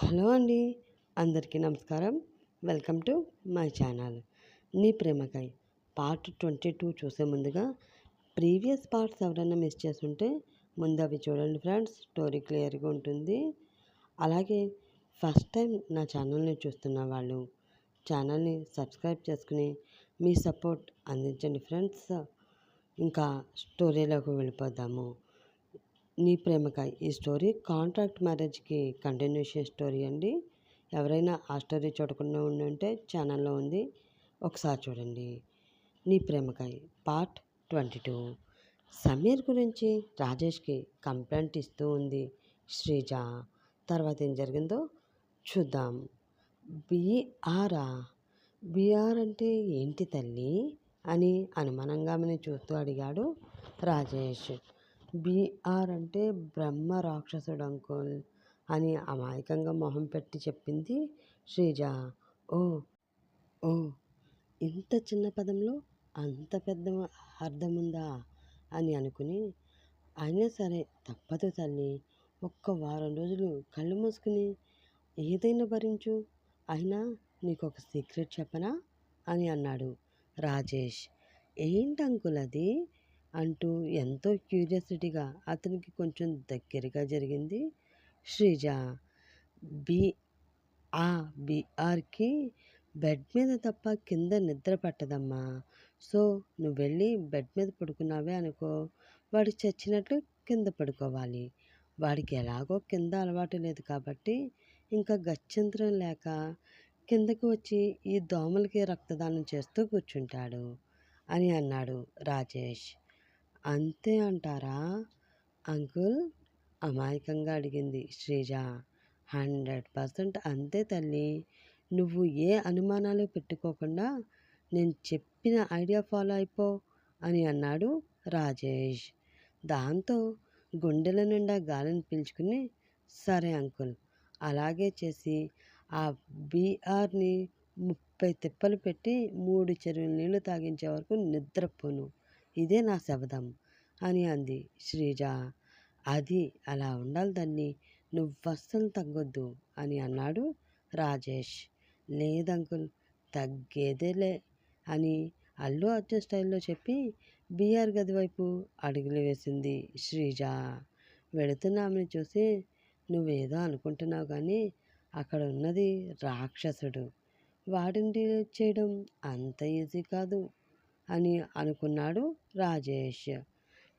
Hello అండి అందరికీ నమస్కారం. Welcome to my channel. Nee Premakai part twenty two చూసే ముందుగా ప్రీవియస్ పార్ట్స్ ఎవరైనా మిస్ చేస్తుంటే ముందు అవి చూడండి ఫ్రెండ్స్ స్టోరీ క్లియర్గా ఉంటుంది. అలాగే ఫస్ట్ టైం నా ఛానల్ని చూస్తున్న వాళ్ళు ఛానల్ని సబ్స్క్రైబ్ చేసుకుని మీ సపోర్ట్ అందించండి ఫ్రెండ్స్. ఇంకా స్టోరీలోకి వెళ్ళిపోదాము. నీ ప్రేమకాయ్. ఈ స్టోరీ కాంట్రాక్ట్ మ్యారేజ్కి కంటిన్యూషన్ స్టోరీ అండి. ఎవరైనా ఆ స్టోరీ చూడకుండా ఉండి ఉంటే ఛానల్లో ఉంది. ఒకసారి చూడండి. Nee Premakai part twenty two. Sameer గురించి రాజేష్కి కంప్లైంట్ ఇస్తూ ఉంది శ్రీజ. తర్వాత ఏం జరిగిందో చూద్దాం. బీఆరా బీఆర్ అంటే ఏంటి తల్లి? అని అనుమానంగా చూస్తూ అడిగాడు రాజేష్. బీఆర్ అంటే బ్రహ్మ రాక్షసుడు అంకుల్ అని అమాయకంగా మొహం పెట్టి చెప్పింది శ్రీజ. ఓ ఓ ఇంత చిన్న పదంలో అంత పెద్ద అర్థం ఉందా అని అనుకుని అయినా సరే తప్పదు తల్లి ఒక్క వారం రోజులు కళ్ళు మూసుకుని ఏదైనా భరించు అయినా నీకు ఒక సీక్రెట్ చెప్పనా అని అన్నాడు రాజేష్. ఏంటి అంకుల్ అది? అంటూ ఎంతో క్యూరియాసిటీగా అతనికి కొంచెం దగ్గరగా జరిగింది. శ్రీజ బి ఆ బీఆర్కి బెడ్ మీద తప్ప కింద నిద్ర పట్టదమ్మా. సో నువ్వు వెళ్ళి బెడ్ మీద పడుకున్నావే అనుకో వాడు చచ్చినట్లు కింద పడుకోవాలి. వాడికి ఎలాగో కింద అలవాటు లేదు కాబట్టి ఇంకా గత్యంతరం లేక కిందకు వచ్చి ఈ దోమలకి రక్తదానం చేస్తూ కూర్చుంటాడు అని అన్నాడు రాజేష్. అంతే అంటారా? అంకుల్ అమాయకంగా అడిగింది శ్రీజ. హండ్రెడ్ పర్సెంట్ అంతే తల్లి. నువ్వు ఏ అనుమానాలు పెట్టుకోకుండా నేను చెప్పిన ఐడియా ఫాలో అయిపో అని అన్నాడు రాజేష్. దాంతో గుండెల నిండా గాలిని పీల్చుకుని సరే అంకుల్ అలాగే చేసి ఆ బీఆర్ని ముప్పై తిప్పలు పెట్టి మూడు చెరువులు నీళ్ళు తాగించే వరకు నిద్రపోను. ఇదే నా శబదం అని అంది శ్రీజ. అది అలా ఉండాలి దాన్ని నువ్వస్సలు తగ్గొద్దు అని అన్నాడు రాజేష్. లేదంకుల్ తగ్గేదేలే అని అల్లు అర్జున్ స్టైల్లో చెప్పి బీఆర్ గది వైపు అడుగులు వేసింది శ్రీజ. వెళుతున్నామని చూసి నువ్వేదో అనుకుంటున్నావు కానీ అక్కడ ఉన్నది రాక్షసుడు. వాడిని చేయడం అంత ఈజీ కాదు. అని అనుకున్నాడు రాజేష్.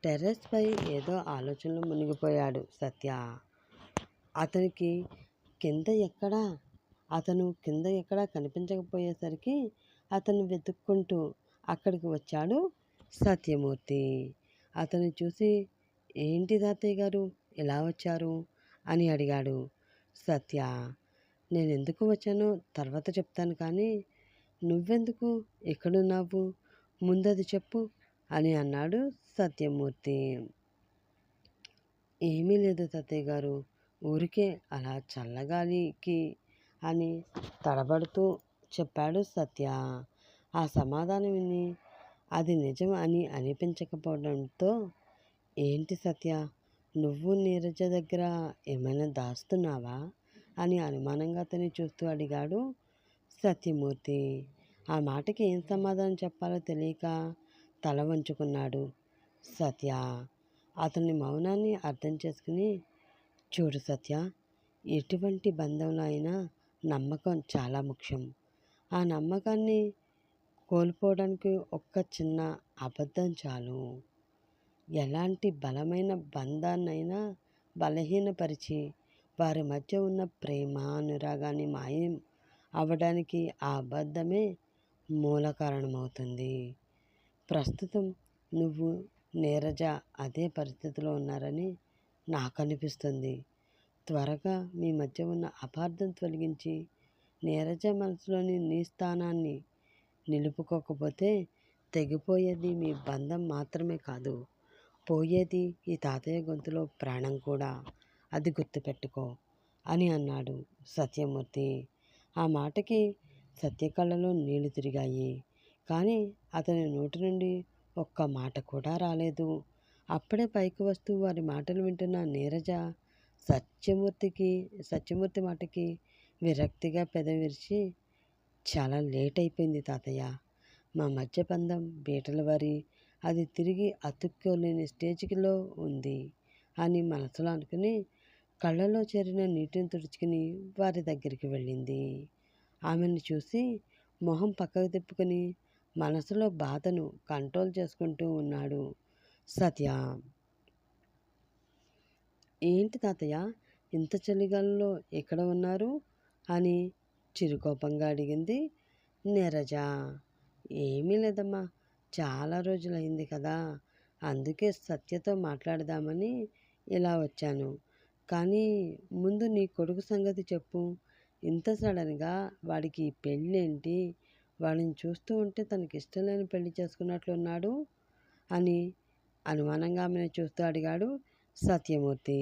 టెర్రస్పై ఏదో ఆలోచనలో మునిగిపోయాడు సత్య. అతనికి కింద ఎక్కడా? అతను కింద ఎక్కడా కనిపించకపోయేసరికి అతను వెతుక్కుంటూ అక్కడికి వచ్చాడు సత్యమూర్తి. అతను చూసి ఏంటి తాతయ్య గారు? ఎలా వచ్చారు? అని అడిగాడు సత్య. నేను ఎందుకు వచ్చానో తర్వాత చెప్తాను కానీ నువ్వెందుకు? ఎక్కడున్నావు? ముందది చెప్పు అని అన్నాడు సత్యమూర్తి. ఏమీ లేదు తాతయ్య గారు ఊరికే అలా చల్లగాలికి అని తడబడుతూ చెప్పాడు సత్య. ఆ సమాధానం విని అది నిజం అని అనిపించకపోవడంతో ఏంటి సత్య నువ్వు నీరజ దగ్గర ఏమైనా దాస్తున్నావా అని అనుమానంగా అతన్ని చూస్తూ అడిగాడు సత్యమూర్తి. ఆ మాటకి ఏం సమాధానం చెప్పాలో తెలియక తల వంచుకున్నాడు సత్య. అతని మౌనాన్ని అర్థం చేసుకుని చూడు సత్య ఎటువంటి బంధంలో అయినా నమ్మకం చాలా ముఖ్యం. ఆ నమ్మకాన్ని కోల్పోవడానికి ఒక్క చిన్న అబద్ధం చాలు. ఎలాంటి బలమైన బంధాన్నైనా బలహీనపరిచి వారి మధ్య ఉన్న ప్రేమ అనురాగాన్ని మాయం అవ్వడానికి ఆ అబద్ధమే మూల కారణమవుతుంది. ప్రస్తుతం నువ్వు నీరజ అదే పరిస్థితిలో ఉన్నారని నాకు అనిపిస్తుంది త్వరగా మీ మధ్య ఉన్న అపార్థం తొలగించి నీరజ మనసులోని నీ స్థానాన్ని నిలుపుకోకపోతే తెగిపోయేది మీ బంధం మాత్రమే కాదు. పోయేది ఈ తాతయ్య గొంతులో ప్రాణం కూడా. అది గుర్తుపెట్టుకో అని అన్నాడు సత్యమూర్తి. ఆ మాటకి సత్య కళ్ళలో నీళ్ళు తిరిగాయి. కానీ అతని నోటి నుండి ఒక్క మాట కూడా రాలేదు. అప్పుడే పైకి వస్తూ వారి మాటలు వింటున్న నీరజ సత్యమూర్తికి సత్యమూర్తి మాటకి విరక్తిగా పెదవిరిచి చాలా లేట్ అయిపోయింది తాతయ్య. మా మధ్య పందం బీటల వారి. అది తిరిగి అతుక్కోలేని స్టేజ్లో ఉంది అని మనసులో అనుకుని కళ్ళలో చేరిన నీటిని తుడుచుకుని వారి దగ్గరికి వెళ్ళింది. ఆమెను చూసి మొహం పక్కకు తిప్పుకొని మనసులో బాధను కంట్రోల్ చేసుకుంటూ ఉన్నాడు సత్య. ఏంటి తాతయ్య ఇంత చలిగాలలో ఎక్కడ ఉన్నారు? అని చిరుకోపంగా అడిగింది నీరజ. ఏమీ లేదమ్మా చాలా రోజులైంది కదా అందుకే సత్యతో మాట్లాడదామని ఇలా వచ్చాను. కానీ ముందు నీ కొడుకు సంగతి చెప్పు ఇంత సడన్గా వాడికి పెళ్ళేంటి? వాడిని చూస్తూ ఉంటే తనకి ఇష్టం లేని పెళ్ళి చేసుకున్నట్లున్నాడు అని అనుమానంగా ఆమెను చూస్తూ అడిగాడు సత్యమూర్తి.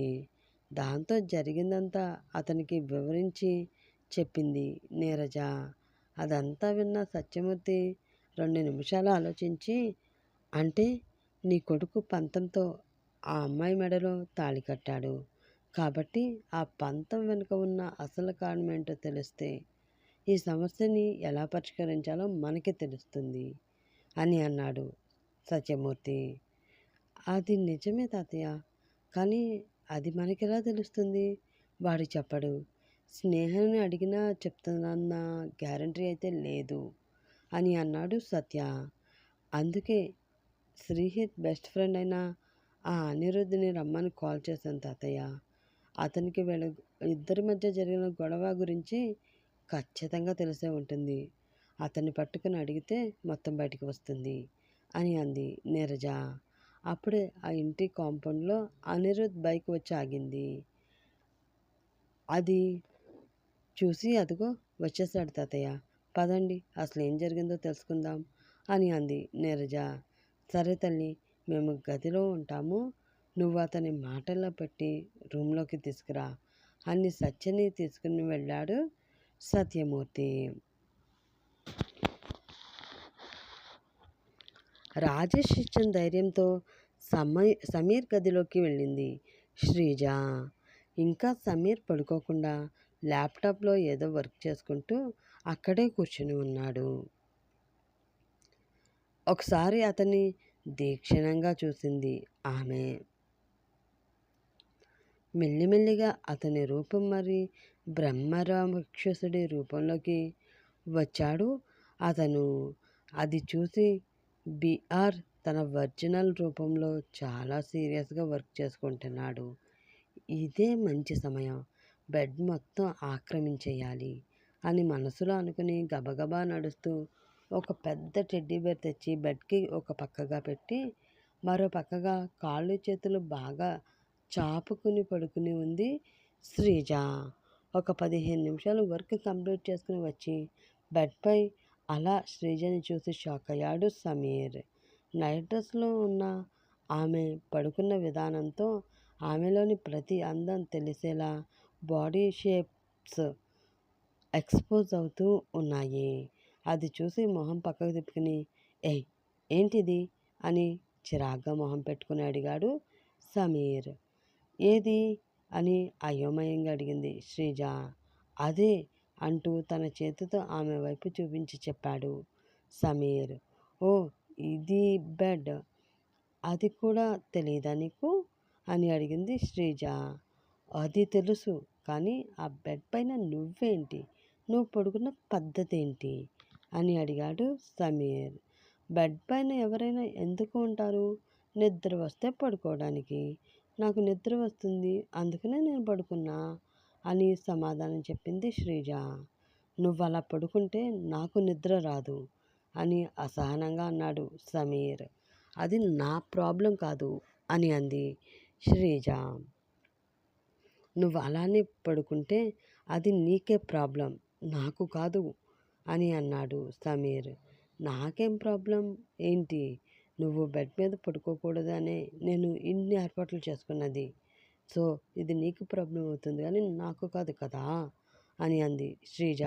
దాంతో జరిగిందంతా అతనికి వివరించి చెప్పింది నీరజ. అదంతా విన్న సత్యమూర్తి రెండు నిమిషాలు ఆలోచించి అంటే నీ కొడుకు పంతంతో ఆ అమ్మాయి మెడలో తాళి కట్టాడు. కాబట్టి ఆ పంతం వెనుక ఉన్న అసలు కారణం ఏంటో తెలిస్తే ఈ సమస్యని ఎలా పరిష్కరించాలో మనకి తెలుస్తుంది అని అన్నాడు సత్యమూర్తి. అది నిజమే తాతయ్య కానీ అది మనకెలా తెలుస్తుంది? వాడు చెప్పడు. స్నేహాన్ని అడిగినా చెప్తానన్న గ్యారంటీ అయితే లేదు అని అన్నాడు సత్య. అందుకే శ్రీహిత్ బెస్ట్ ఫ్రెండ్ అయిన ఆ అనిరుద్ధిని రమ్మని కాల్ చేశాను తాతయ్య. అతనికి వీళ్ళ ఇద్దరి మధ్య జరిగిన గొడవ గురించి ఖచ్చితంగా తెలిసే ఉంటుంది. అతన్ని పట్టుకుని అడిగితే మొత్తం బయటికి వస్తుంది అని అంది నీరజ. అప్పుడే ఆ ఇంటి కాంపౌండ్లో అనిరుద్ బైక్ వచ్చి ఆగింది. అది చూసి అదిగో వచ్చేసాడు తాతయ్య. పదండి అసలు ఏం జరిగిందో తెలుసుకుందాం అని అంది నీరజ. సరే తల్లి మేము గదిలో ఉంటాము. నువ్వు అతని మాటల్లో పెట్టి రూమ్లోకి తీసుకురా అని సత్యని తీసుకుని వెళ్ళాడు సత్యమూర్తి. రాజేష్ ఇచ్చిన ధైర్యంతో సమీ సమీర్ గదిలోకి వెళ్ళింది శ్రీజ. ఇంకా సమీర్ పడుకోకుండా ల్యాప్టాప్లో ఏదో వర్క్ చేసుకుంటూ అక్కడే కూర్చుని ఉన్నాడు. ఒకసారి అతన్ని దీక్షణంగా చూసింది ఆమె. మెల్లిమెల్లిగా అతని రూపం మరి బ్రహ్మరామక్షసుడి రూపంలోకి వచ్చాడు. అతను అది చూసి బిఆర్ తన ఒరిజినల్ రూపంలో చాలా సీరియస్గా వర్క్ చేసుకుంటున్నాడు. ఇదే మంచి సమయం. బెడ్ మొత్తం ఆక్రమించేయాలి అని మనసులో అనుకుని గబగబా నడుస్తూ ఒక పెద్ద టెడ్డీ బేర్ తెచ్చి బెడ్కి ఒక పక్కగా పెట్టి మరో పక్కగా కాళ్ళు చేతులు బాగా చాపుకుని పడుకుని ఉంది శ్రీజ. ఒక పదిహేను నిమిషాలు వర్క్ కంప్లీట్ చేసుకుని వచ్చి బెడ్పై అలా శ్రీజని చూసి షాక్ అయ్యాడు సమీర్. నైట్ డ్రెస్లో ఉన్న ఆమె పడుకున్న విధానంతో ఆమెలోని ప్రతి అందం తెలిసేలా బాడీ షేప్స్ ఎక్స్పోజ్ అవుతూ ఉన్నాయి. అది చూసి మొహం పక్కకు తిప్పుకుని ఏ ఏంటిది? అని చిరాగ్గా మొహం పెట్టుకుని అడిగాడు సమీర్. ఏది? అని అయోమయంగా అడిగింది శ్రీజ. అదే అంటూ తన చేతితో ఆమె వైపు చూపించి చెప్పాడు సమీర్. ఓ ఇది బెడ్. అది కూడా తెలియదా నీకు? అని అడిగింది శ్రీజ. అది తెలుసు కానీ ఆ బెడ్ పైన నువ్వేంటి? నువ్వు పడుకున్న పద్ధతి ఏంటి అని అడిగాడు సమీర్. బెడ్ పైన ఎవరైనా ఎందుకు ఉంటారు? నిద్ర వస్తే పడుకోవడానికి. నాకు నిద్ర వస్తుంది. అందుకనే నేను పడుకున్నా. అని సమాధానం చెప్పింది శ్రీజ. నువ్వు అలా పడుకుంటే నాకు నిద్ర రాదు అని అసహనంగా అన్నాడు సమీర్. అది నా ప్రాబ్లం కాదు అని అంది శ్రీజ. నువ్వు అలానే పడుకుంటే అది నీకే ప్రాబ్లం నాకు కాదు అని అన్నాడు సమీర్. నాకేం ప్రాబ్లం? ఏంటి? నువ్వు బెడ్ మీద పడుకోకూడదనే నేను ఇన్ని ఏర్పాట్లు చేసుకున్నది. సో ఇది నీకు ప్రాబ్లం అవుతుంది కానీ నాకు కాదు కదా అని అంది శ్రీజ.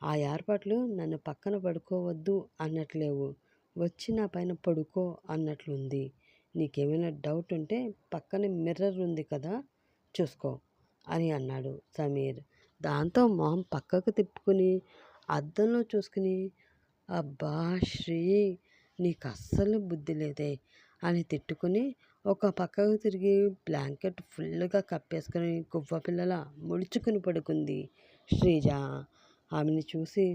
ఆ ఏర్పాట్లు నన్ను పక్కన పడుకోవద్దు అన్నట్లేవు. వచ్చి నా పైన పడుకో అన్నట్లుంది. నీకేమైనా డౌట్ ఉంటే పక్కన మిర్రర్ ఉంది కదా చూసుకో అని అన్నాడు సమీర్. దాంతో మొహం పక్కకు తిప్పుకుని అద్దంలో చూసుకుని అబ్బా శ్రీ నీకు అస్సలు బుద్ధి లేదే అని తిట్టుకుని ఒక పక్కకు తిరిగి బ్లాంకెట్ ఫుల్గా కప్పేసుకుని గువ్వ పిల్లల ముడుచుకుని పడుకుంది శ్రీజ. ఆమెను చూసి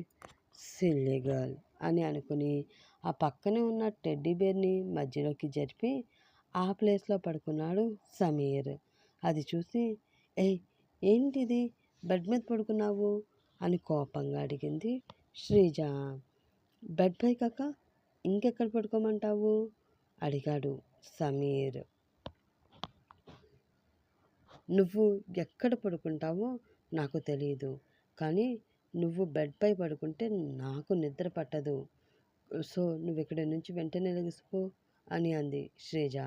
సిల్లీ గర్ల్ అని అనుకుని ఆ పక్కనే ఉన్న టెడ్డీ బేర్ని మధ్యలోకి జరిపి ఆ ప్లేస్లో పడుకున్నాడు సమీర్. అది చూసి ఏ ఏంటిది? బెడ్ మీద పడుకున్నావు? అని కోపంగా అడిగింది శ్రీజ. బెడ్ పై కాక ఇంకెక్కడ పడుకోమంటావు? అడిగాడు సమీర్. నువ్వు ఎక్కడ పడుకుంటావో నాకు తెలియదు కానీ నువ్వు బెడ్పై పడుకుంటే నాకు నిద్ర పట్టదు. సో నువ్వు ఇక్కడి నుంచి వెంటనే లెగిసిపో అని అంది శ్రీజ.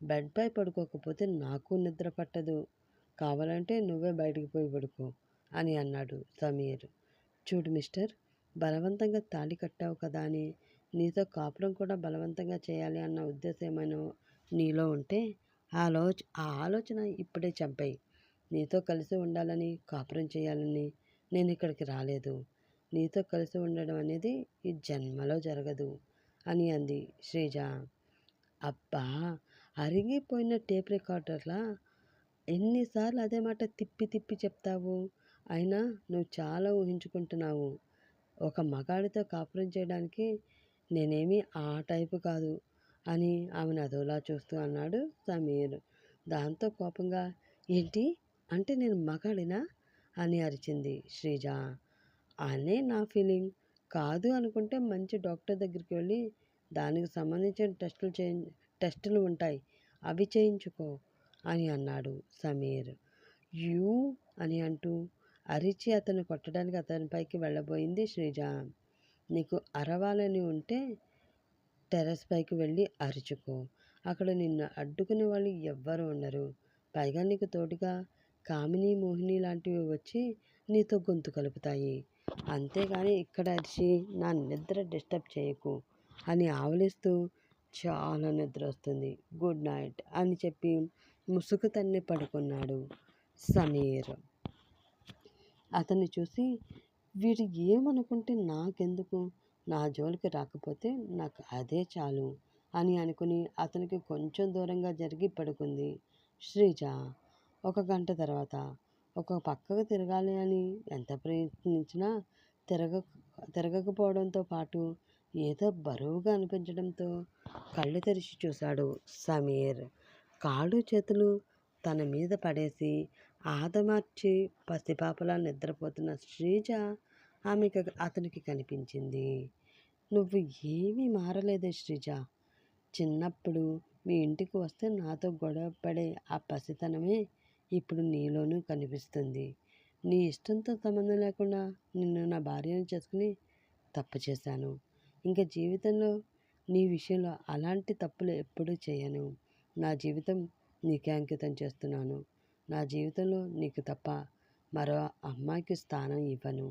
బెడ్పై పడుకోకపోతే నాకు నిద్ర పట్టదు. కావాలంటే నువ్వే బయటికి పోయి పడుకో అని అన్నాడు సమీర్. చూడు మిస్టర్ బలవంతంగా తాళి కట్టావు కదా అని నీతో కాపురం కూడా బలవంతంగా చేయాలి అన్న ఉద్దేశం ఏమైనా నీలో ఉంటే ఆలోచ ఆ ఆలోచన ఇప్పుడే చంపాయి. నీతో కలిసి ఉండాలని కాపురం చేయాలని నేను ఇక్కడికి రాలేదు. నీతో కలిసి ఉండడం అనేది ఈ జన్మలో జరగదు అని అంది శ్రీజ. అబ్బా! అరిగిపోయిన టేప్ రికార్డర్లా ఎన్నిసార్లు అదే మాట తిప్పి తిప్పి చెప్తావు? అయినా నువ్వు చాలా ఊహించుకుంటున్నావు. ఒక మగాడితో కాపురం చేయడానికి నేనేమి ఆ టైపు కాదు అని ఆమెను అదోలా చూస్తూ అన్నాడు సమీర్. దాంతో కోపంగా ఏంటి? అంటే నేను మగాడినా? అని అరిచింది శ్రీజ. అనే నా ఫీలింగ్. కాదు అనుకుంటే మంచి డాక్టర్ దగ్గరికి వెళ్ళి దానికి సంబంధించిన టెస్టులు చేయి టెస్టులు ఉంటాయి. అవి చేయించుకో అని అన్నాడు సమీర్. యూ అని అంటూ అరిచి అతను కొట్టడానికి అతనిపైకి వెళ్ళబోయింది శ్రీజ. నీకు అరవాలని ఉంటే టెర్రస్ పైకి వెళ్ళి అరుచుకో. అక్కడ నిన్ను అడ్డుకునే వాళ్ళు ఎవ్వరు ఉండరు. పైగా నీకు తోడుగా కామిని మోహిని లాంటివి వచ్చి నీతో గొంతు కలుపుతాయి. అంతేగాని ఇక్కడ అరిచి నా నిద్ర డిస్టర్బ్ చేయకు అని ఆవలిస్తూ చాలా నిద్ర వస్తుంది. గుడ్ నైట్ అని చెప్పి ముసుగు తన్ని పడుకున్నాడు సమీర్. అతన్ని చూసి వీడు ఏమనుకుంటే నాకెందుకు? నా జోలికి రాకపోతే నాకు అదే చాలు అని అనుకుని అతనికి కొంచెం దూరంగా జరిగి పడుకుంది. శ్రీజ ఒక గంట తర్వాత ఒక పక్కకు తిరగాలి అని ఎంత ప్రయత్నించినా తిరగ తిరగకపోవడంతో పాటు ఏదో బరువుగా అనిపించడంతో కళ్ళు తెరిచి చూశాడు సమీర్. కాళ్ళు చేతులు తన మీద పడేసి ఆదమార్చి పసిపాపలా నిద్రపోతున్న శ్రీజ ఆమెకు అతనికి కనిపించింది. నువ్వు ఏమీ మారలేదే శ్రీజ. చిన్నప్పుడు మీ ఇంటికి వస్తే నాతో గొడవ పడే ఆ పసితనమే ఇప్పుడు నీలోనూ కనిపిస్తుంది. నీ ఇష్టంతో సంబంధం లేకుండా నిన్ను నా భార్యను చేసుకుని తప్పు చేశాను. ఇంకా జీవితంలో నీ విషయంలో అలాంటి తప్పులు ఎప్పుడూ చేయను. నా జీవితం నీకే అంకితం చేస్తున్నాను. నా జీవితంలో నీకు తప్ప మరో అమ్మాయికి స్థానం ఇవ్వను.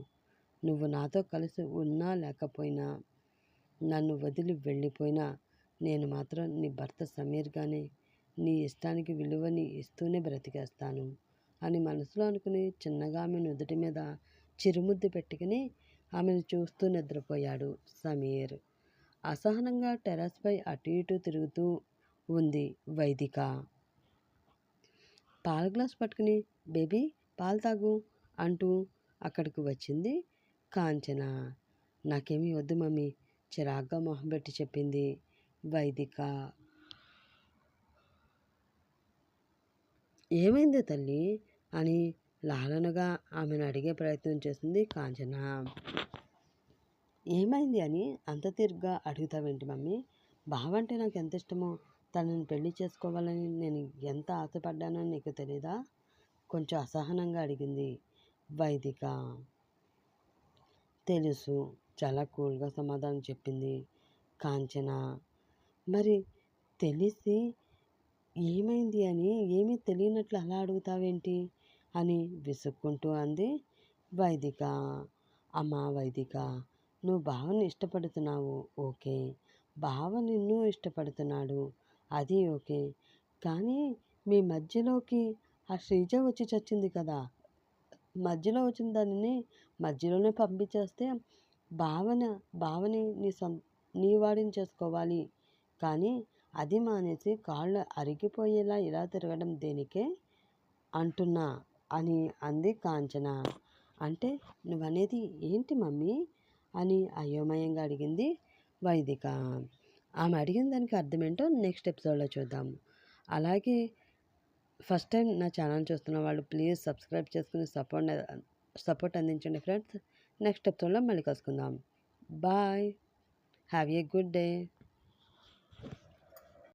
నువ్వు నాతో కలిసి ఉన్నా లేకపోయినా నన్ను వదిలి వెళ్ళిపోయినా నేను మాత్రం నీ భర్త సమీర్గానే నీ ఇష్టానికి విలువని ఇస్తూనే బ్రతికేస్తాను అని మనసులో అనుకుని చిన్నగా ఆమె నుదుటి మీద చిరుముద్దు పెట్టుకుని ఆమెను చూస్తూ నిద్రపోయాడు సమీర్. అసహనంగా టెర్రస్పై అటు ఇటు తిరుగుతూ ఉంది వైదిక. పాల గ్లాస్ పట్టుకుని బేబీ పాలు తాగు అంటూ అక్కడికి వచ్చింది కాంచన. నాకేమీ వద్దు మమ్మీ చిరాగ్గా మొహం పెట్టి చెప్పింది వైదిక. ఏమైంది తల్లి? అని లాలనగా ఆమెను అడిగే ప్రయత్నం చేస్తుంది కాంచన. ఏమైంది అని అంత తీరుగ్గా అడుగుతావేంటి మమ్మీ? బావ అంటే నాకు ఎంత ఇష్టమో తనని పెళ్ళి చేసుకోవాలని నేను ఎంత ఆశపడ్డానో నీకు తెలీదా? కొంచెం అసహనంగా అడిగింది వైదిక. తెలుసు చాలా కూల్గా సమాధానం చెప్పింది కాంచన. మరి తెలిసి ఏమైంది అని ఏమీ తెలియనట్లు అలా అడుగుతావేంటి అని విసుక్కుంటూ అంది వైదిక. అమ్మా వైదిక నువ్వు బావని ఇష్టపడుతున్నావు ఓకే. బావ నిన్ను ఇష్టపడుతున్నాడు. అది ఓకే. కానీ మీ మధ్యలోకి ఆ శ్రీజ వచ్చి చచ్చింది కదా! మధ్యలో వచ్చిన దానిని మధ్యలోనే పంపించేస్తే భావన భావని నీ సొం నీ వాడిని చేసుకోవాలి. కానీ అది మానేసి కాళ్ళు అరిగిపోయేలా ఇలా తిరగడం దేనికే? అంటున్నా అని అంది కాంచన. అంటే నువ్వనేది ఏంటి మమ్మీ? అని అయోమయంగా అడిగింది వైదిక. ఆమె అడిగిన దానికి అర్థమేంటో నెక్స్ట్ ఎపిసోడ్లో చూద్దాం అలాగే ఫస్ట్ టైం నా ఛానల్ చూస్తున్న వాళ్ళు ప్లీజ్ సబ్స్క్రైబ్ చేసుకుని సపోర్ట్ సపోర్ట్ అందించండి ఫ్రెండ్స్. నెక్స్ట్ ఎపిసోడ్లో మళ్ళీ కలుసుకుందాం. Bye. Have a good day.